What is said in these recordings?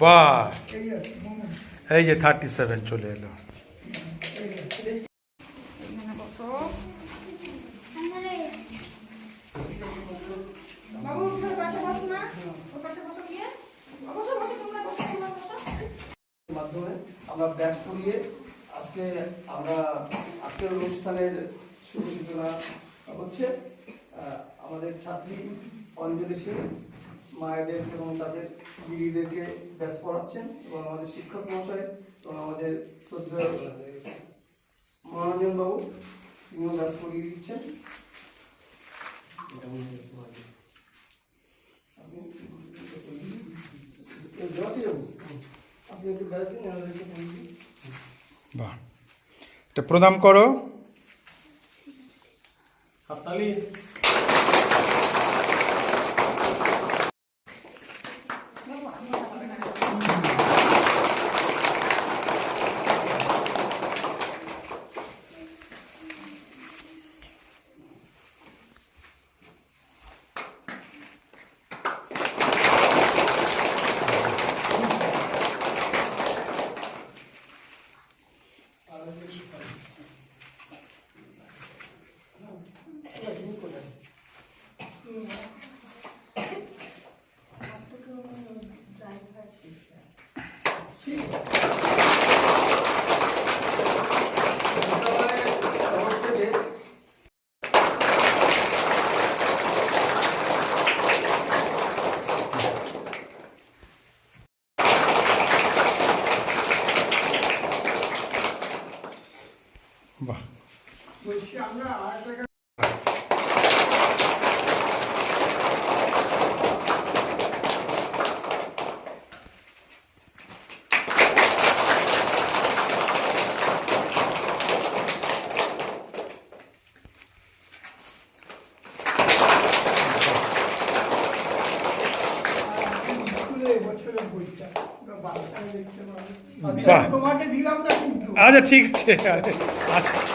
বাহ এই যে থার্টি সেভেন চলে এলো। মাধ্যমে আমরা ব্যাগ করিয়ে আজকে আমরা আজকের অনুষ্ঠানের শুভ সূচনা হচ্ছে আমাদের ছাত্রী অঞ্জলি সিং মায়েদের এবং তাদের দিদিদেরকে ব্যাস পড়াচ্ছেন এবং আমাদের শিক্ষক মহাশয় এবং আমাদের শ্রদ্ধেয় মনোরঞ্জন বাবু তিনিও ব্যাস দিচ্ছেন। পড়িয়ে দিন বাহ। এটা প্রণাম করো। হাততালি। আচ্ছা। ঠিক আছে। আচ্ছা।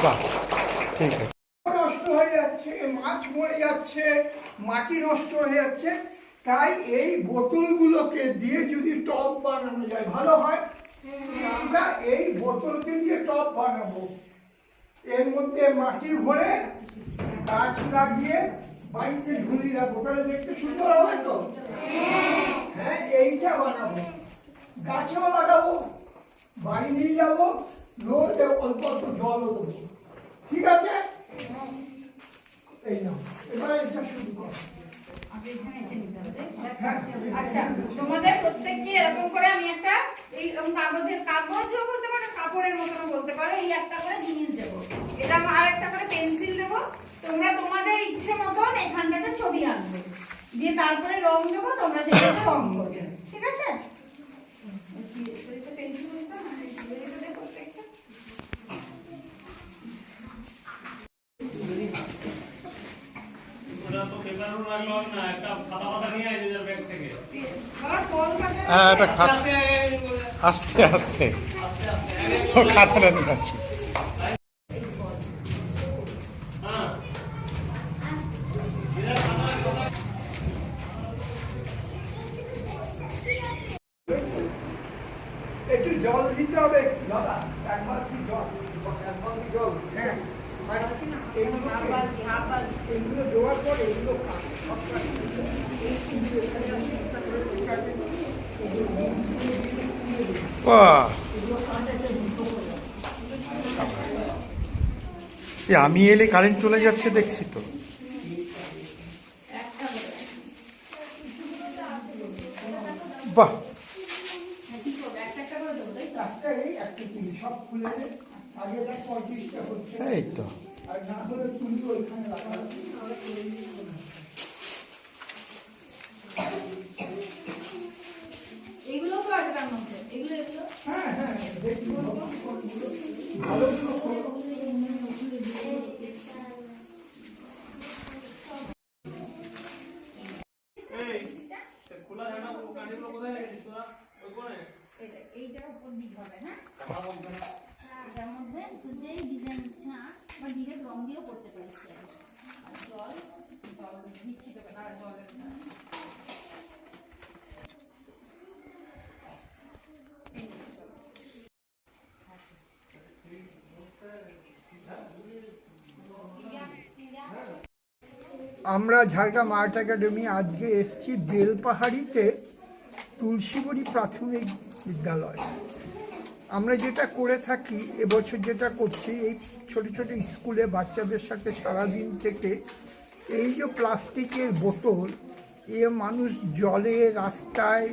ঠিক আছে। নষ্ট হয়ে যাচ্ছে, মাছ মরে যাচ্ছে, মাটি নষ্ট হয়ে যাচ্ছে, তাই এই বোতলগুলোকে দিয়ে যদি টব বানানো যায়, ভালো হয়? আমরা এই বোতলকে দিয়ে টব বানাবো। এর মধ্যে মাটি ভরে গাছ লাগিয়ে বাড়িতে ঝুলিয়ে রাখব। তাহলে দেখতে সুন্দর হবে তো? হ্যাঁ এইটা বানাবো। গাছেও লাগাবো, বাড়ি নিয়ে যাব রোজ অল্প অল্প জলও দেবো। ঠিক আছে? এই নাও এবার এটা শুরু করো। হ্যাঁ। আচ্ছা তোমাদের প্রত্যেককে এরকম করে আমি একটা এই কাগজের কাগজও বলতে পারো কাপড়ের মতন বলতে পারো এই একটা করে জিনিস দেবো। এটা আর একটা করে পেন্সিল দেবো। তোমরা তোমাদের ইচ্ছে মতন এখানটাতে ছবি আঁকবে। দিয়ে তারপরে রং দেবো তোমরা সেটাতে রং করবে ঠিক আছে পেন্সিল দিতাম আর এই ছবিগুলো দেবো প্রত্যেকটা। ওটা তো পেপার রোল রাখল না একটা খাতা পাতা নিয়ে আয় নিজের ব্যাগ থেকে বাবা, কল কাটা হ্যাঁ এটা খাতা আস্তে আস্তে। ও খাতাটা নিয়ে আসো হ্যাঁ একটু জল দিতে হবে দাদা এক বালতি জল এক বালতি জল হ্যাঁ আর এইগুলো এইগুলো দেওয়ার পর এগুলো কাটো, সব কাটো। এই তিনটে এখানে আছে, একটা করে ঠিক আছে। এগুলো মুখ দিয়ে দিয়ে এ, আমি এলে কারেন্ট চলে যাচ্ছে দেখছি তো। বাহ একটা একটা করে দেবো তাই তো? একটা এই একটা তিন সব খুলে নে। আগে এটা পঁয়ত্রিশটা হচ্ছে এই তো আর না হলে তুলি ওইখানে রাখা এগুলো তো আছে তার মধ্যে এগুলো এগুলো হ্যাঁ ভালোগুলো খোলো। এই সে খোলা জায়গা কাঠিগুলো কোথায় রেখেছিস তোরা? ওই কোণে? এইটার উপর দিক হবে হ্যাঁ? কথা বলতে না এটার মধ্যে তুই যে ডিজাইন ইচ্ছা বা ডিরেক্ট রং দিয়েও করতে পারিস। জল জল দিচ্ছি তোকে আমরা ঝাড়গ্রাম আর্ট একাডেমি আজকে এসেছি বেলপাহাড়িতে তুলসীবড়ি প্রাথমিক বিদ্যালয়। আমরা যেটা করে থাকি, এবছর যেটা করছি, এই ছোট ছোট স্কুলে বাচ্চাদের সাথে সারাদিন থেকে এই যে প্লাস্টিকের বোতল, এ মানুষ জলে, রাস্তায়,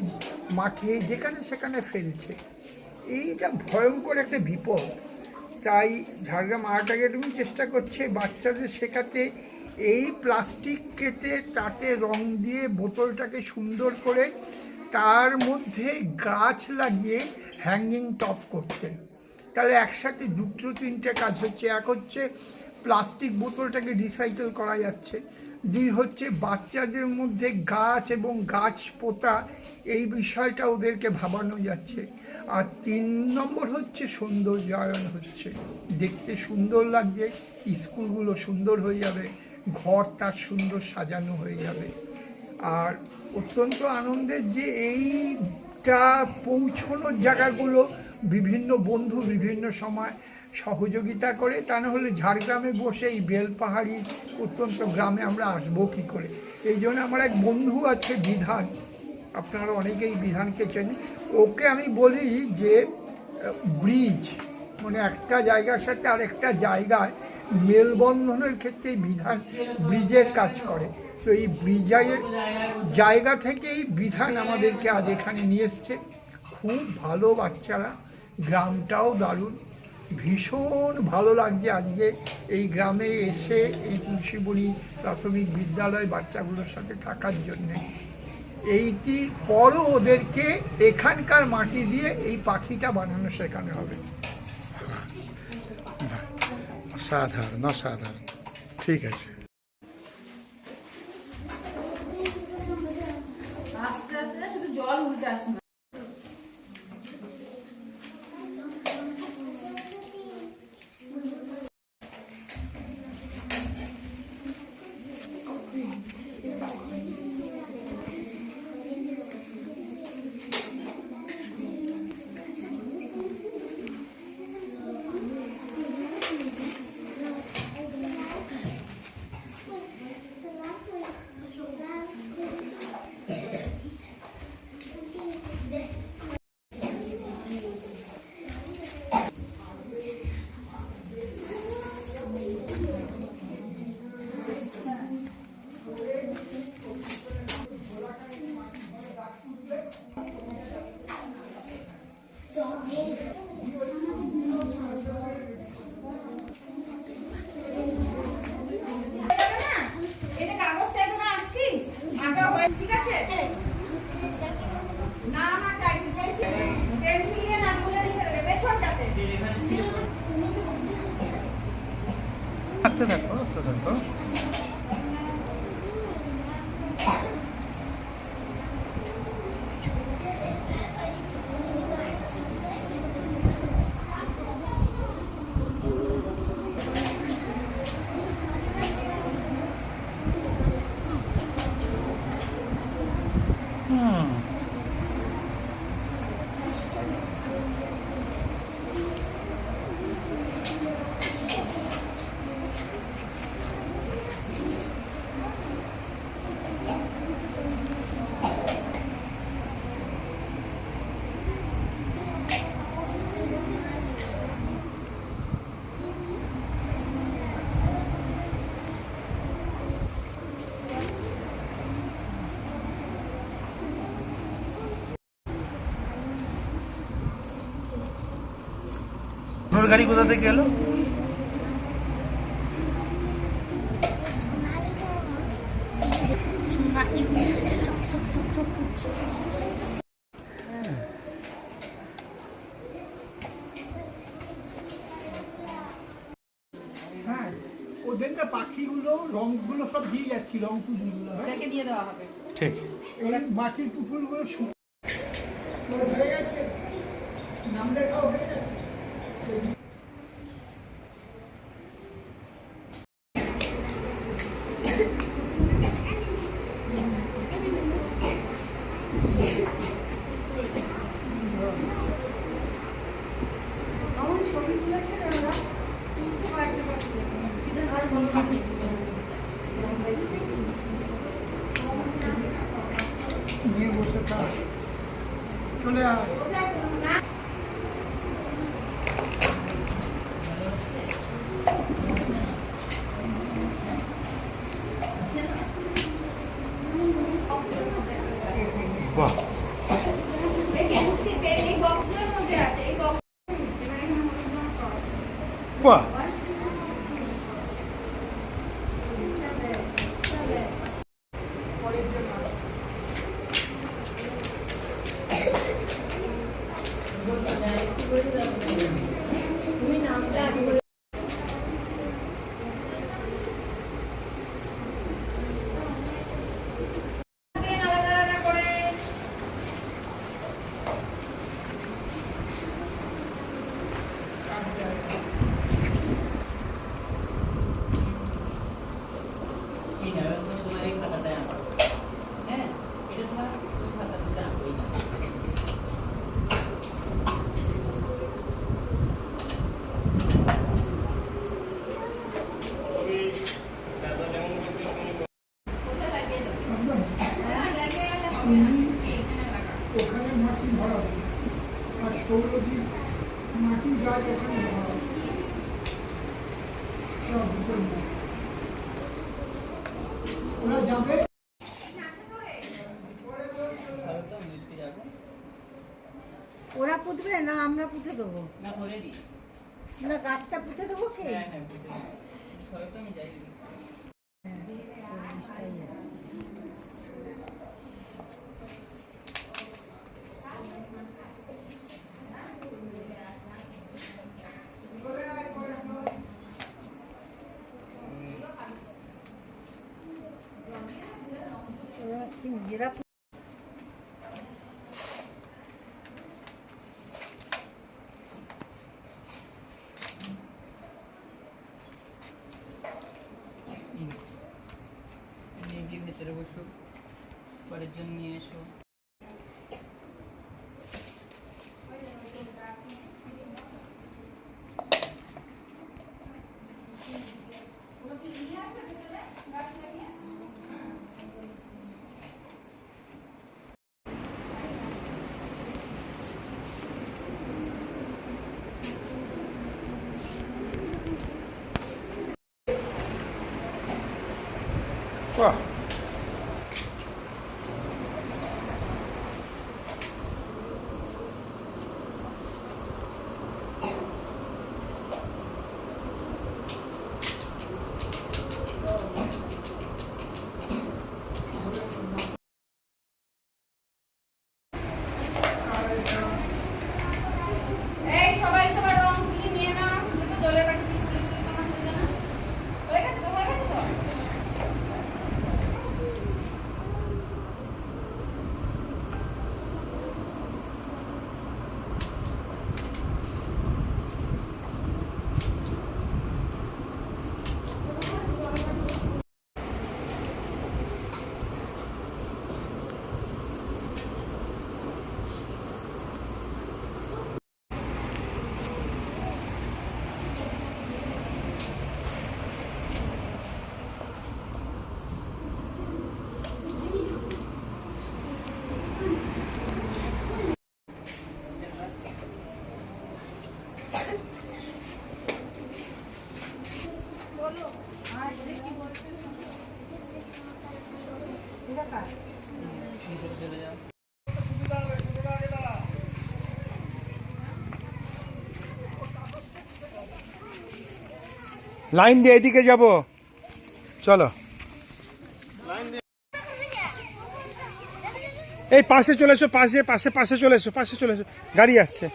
মাঠে, যেখানে সেখানে ফেলছে, এইটা ভয়ঙ্কর একটা বিপদ। তাই ঝাড়গ্রাম আর্ট একাডেমি চেষ্টা করছে বাচ্চাদের শেখাতে এই প্লাস্টিক কেটে তাতে রং দিয়ে বোতলটাকে সুন্দর করে তার মধ্যে গাছ লাগিয়ে হ্যাঙ্গিং টপ করতে। তাহলে একসাথে দুটো তিনটে কাজ হচ্ছে। এক হচ্ছে প্লাস্টিক বোতলটাকে রিসাইকেল করা যাচ্ছে। দুই হচ্ছে বাচ্চাদের মধ্যে গাছ এবং গাছ পোতা এই বিষয়টা ওদেরকে ভাবানো যাচ্ছে। আর তিন নম্বর হচ্ছে সৌন্দর্যায়ন হচ্ছে। দেখতে সুন্দর লাগছে, স্কুলগুলো সুন্দর হয়ে যাবে। ঘর তার সুন্দর সাজানো হয়ে যাবে। আর অত্যন্ত আনন্দের যে এইটা পৌঁছানোর জায়গাগুলো বিভিন্ন বন্ধু বিভিন্ন সময় সহযোগিতা করে, তা না হলে ঝাড়গ্রামে বসে এই বেলপাহাড়ি অত্যন্ত গ্রামে আমরা আসব কী করে? এই জন্য আমার এক বন্ধু আছে বিধান, আপনারা অনেকেই বিধানকে চেনেন। ওকে আমি বলি যে ব্রিজ। মানে একটা জায়গার সাথে আরেকটা জায়গায় মেলবন্ধনের ক্ষেত্রে বিধান, ব্রিজের কাজ করে। তো এই ব্রিজের জায়গা থেকেই বিধান আমাদেরকে আজ এখানে নিয়ে এসছে। খুব ভালো বাচ্চারা, গ্রামটাও দারুণ। ভীষণ ভালো লাগছে আজকে এই গ্রামে এসে এই তুলসীবড়ি প্রাথমিক বিদ্যালয় বাচ্চাগুলোর সাথে থাকার জন্যে। এইটি পরও ওদেরকে এখানকার মাটি দিয়ে এই পাখিটা বানানো শেখানো হবে। অসাধারণ অসাধারণ। ঠিক আছে। গাড়ি কোথা থেকে এলো? হ্যাঁ, পাখিগুলো সব দিয়ে যাচ্ছি হ্যাঁ? ঠিক। এই মাটির পুতুলগুলো ওরা যাবে পুঁতবে না আমরা পুঁতে দেবো। না গাছটা পুঁতে দেবো কি? হ্যাঁ হ্যাঁ পুঁতে দেবো। আমি যাই Well, লাইন দিয়ে এদিকে যাব। চলো। এই পাশে চলেছো পাশে পাশে পাশে চলেছো পাশে চলেছো গাড়ি আসছে।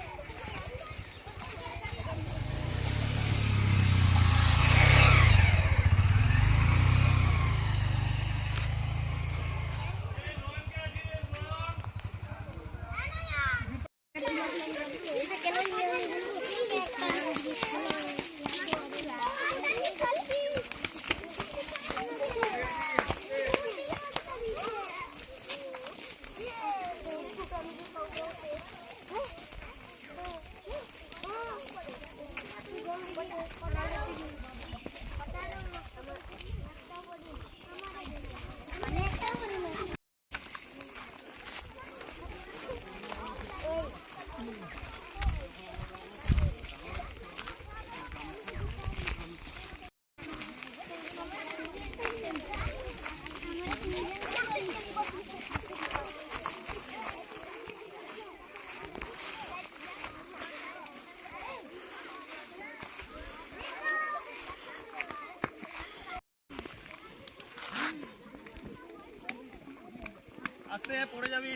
আস্তে পড়ে যাবি।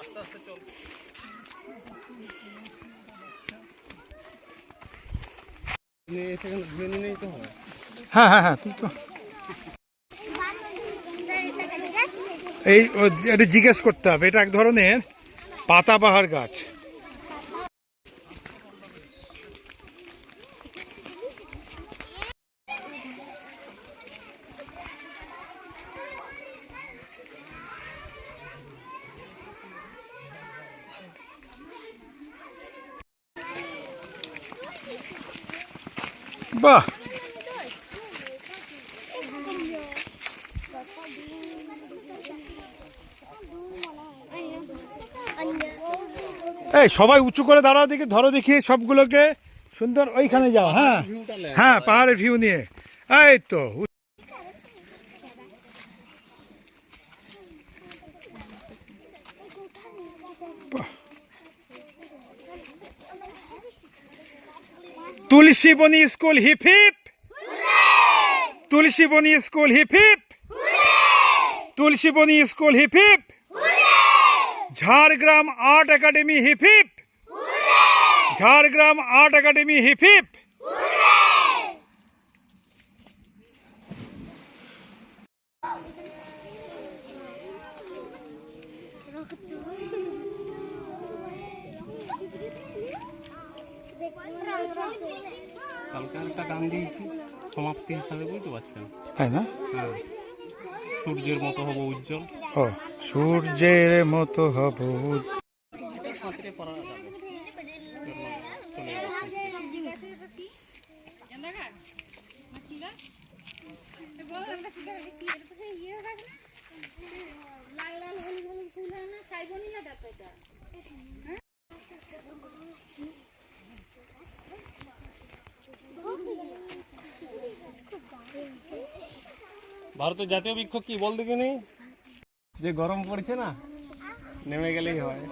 আস্তে আস্তে চল। হ্যাঁ। হ্যাঁ হ্যাঁ তুমি তো। এই এটা জিজ্ঞেস করতে হবে। এটা এক ধরনের পাতাবাহার গাছ বাহ এই সবাই উঁচু করে দাঁড়াও দেখি, ধরো দেখি সবগুলোকে। সুন্দর, ওইখানে যাও হ্যাঁ। হ্যাঁ পাহাড়ের ভিউ নিয়ে। এই তো। তুলসী বনি স্কুল, হিপ হিপ। তুলসী বনি school, hip hip. Tulsi Boni school, hip hip. Jhargram art academy hip Jhargram art academy hip hip কালকে একটা গান দিয়েছি সমাপ্তি হিসাবে বুঝতে পারছেন। তাই না? হ্যাঁ। সূর্যের মতো হব উজ্জ্বল। ও। সূর্যের মতো হব। ভারতের জাতীয় বৃক্ষ কি বল দেখিনি? যে গরম পড়ছে না নেমে গেলেই হয়।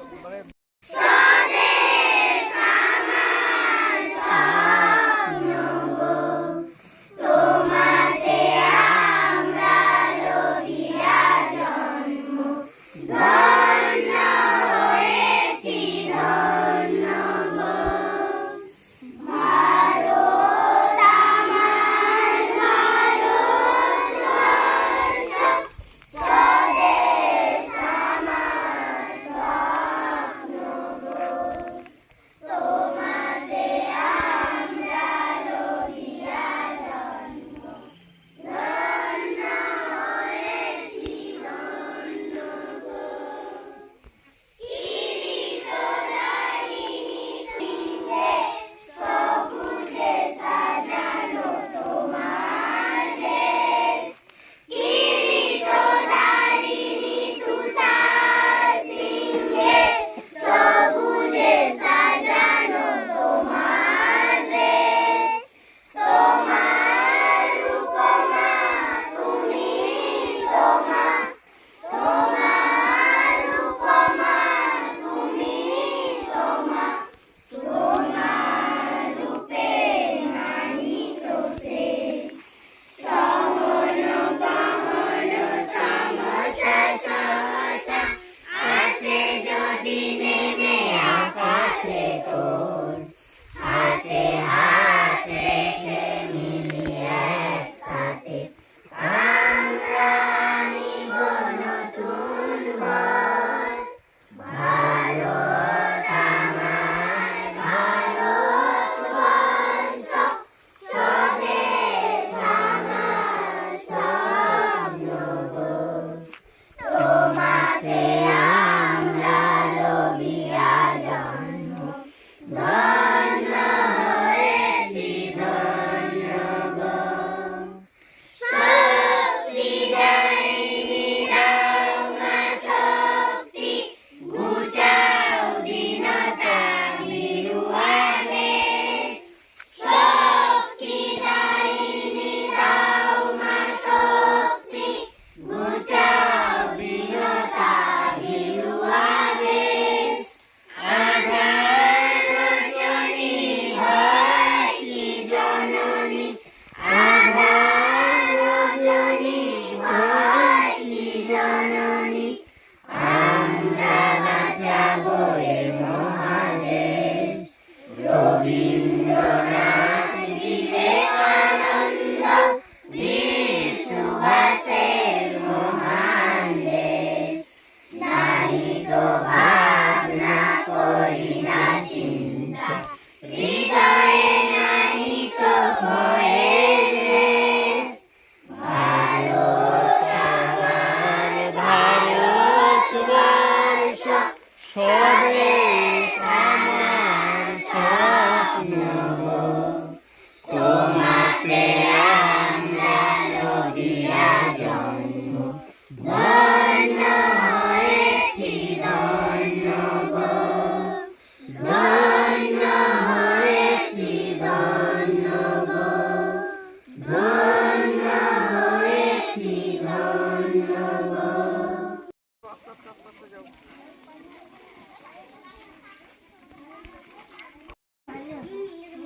Hari Gobind.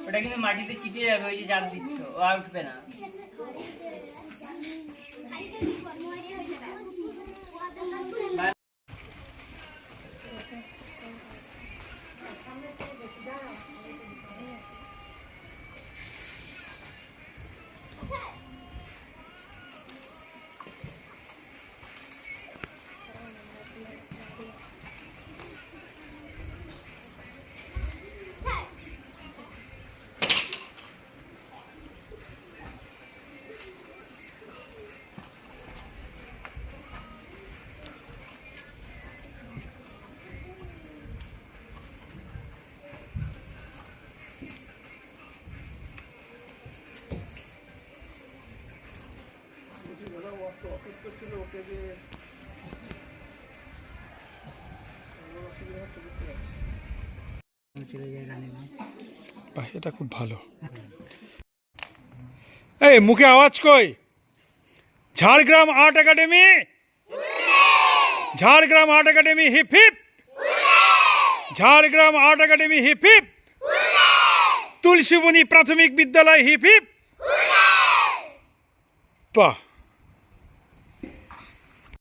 ওটা কিন্তু মাটিতে চিটে যাবে ওই যে চাপ দিচ্ছ ও আর উঠবে না বাহ, এটা খুব ভালো। এই, মুখে আওয়াজ কই? Jhargram art academy? Jhargram art academy hip hip? Jhargram art academy hip hip? Tulsiboni প্রাথমিক বিদ্যালয় হিপ হিপ? বাহ